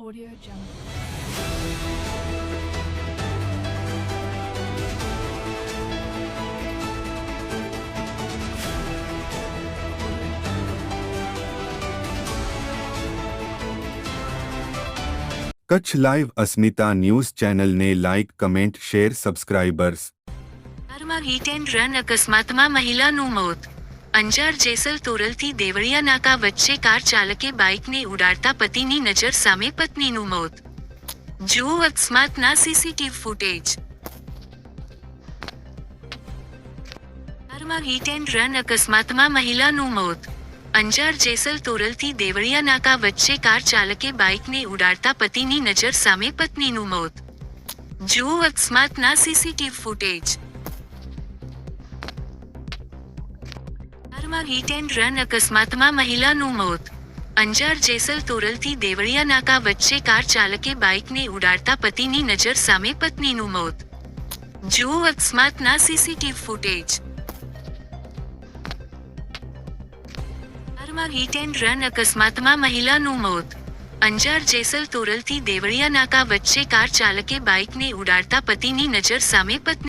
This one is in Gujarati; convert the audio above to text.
Audio Jungle. Kutch live Asmita news ચેનલને લાઇક કમેન્ટ શેર સબસ્ક્રાઇબર્સ અંજારમાં હિટ એન્ડ રન અકસ્માતમાં મહિલાનું મોત અંજાર જેસલ તોરલથી દેવળિયા નાકા વચ્ચે કાર ચાલકે બાઇકને ઉડાડતા પતિની નજર સામે પત્નીનું મોત. જુઓ અકસ્માતના સીસીટીવી ફૂટેજ. કારમાં હિટ એન્ડ રન અકસ્માતમાં મહિલાનું મોત. અંજાર જેસલ તોરલથી દેવળિયા નાકા વચ્ચે કાર ચાલકે બાઇકને ઉડાડતા પતિની નજર સામે પત્નીનું મોત. જુઓ અકસ્માતના સીસીટીવી ફૂટેજ. અંજારમાં હિટ એન્ડ રન અકસ્માતમાં મહિલાનું મોત. અંજાર જેસલ તોરલથી દેવળિયા નાકા વચ્ચે કાર ચાલકે બાઇકને ઉડાડતા પતિની નજર સામે પત્નીનું મોત. જુઓ અકસ્માતના સીસીટીવી ફૂટેજ અંજારમાં હિટ એન્ડ રન અકસ્માતમાં મહિલાનું મોત. અંજાર જેસલ તોરલથી દેવળિયા નાકા વચ્ચે કાર ચાલકે બાઇકને ઉડાડતા પતિની નજર સામે પત્ની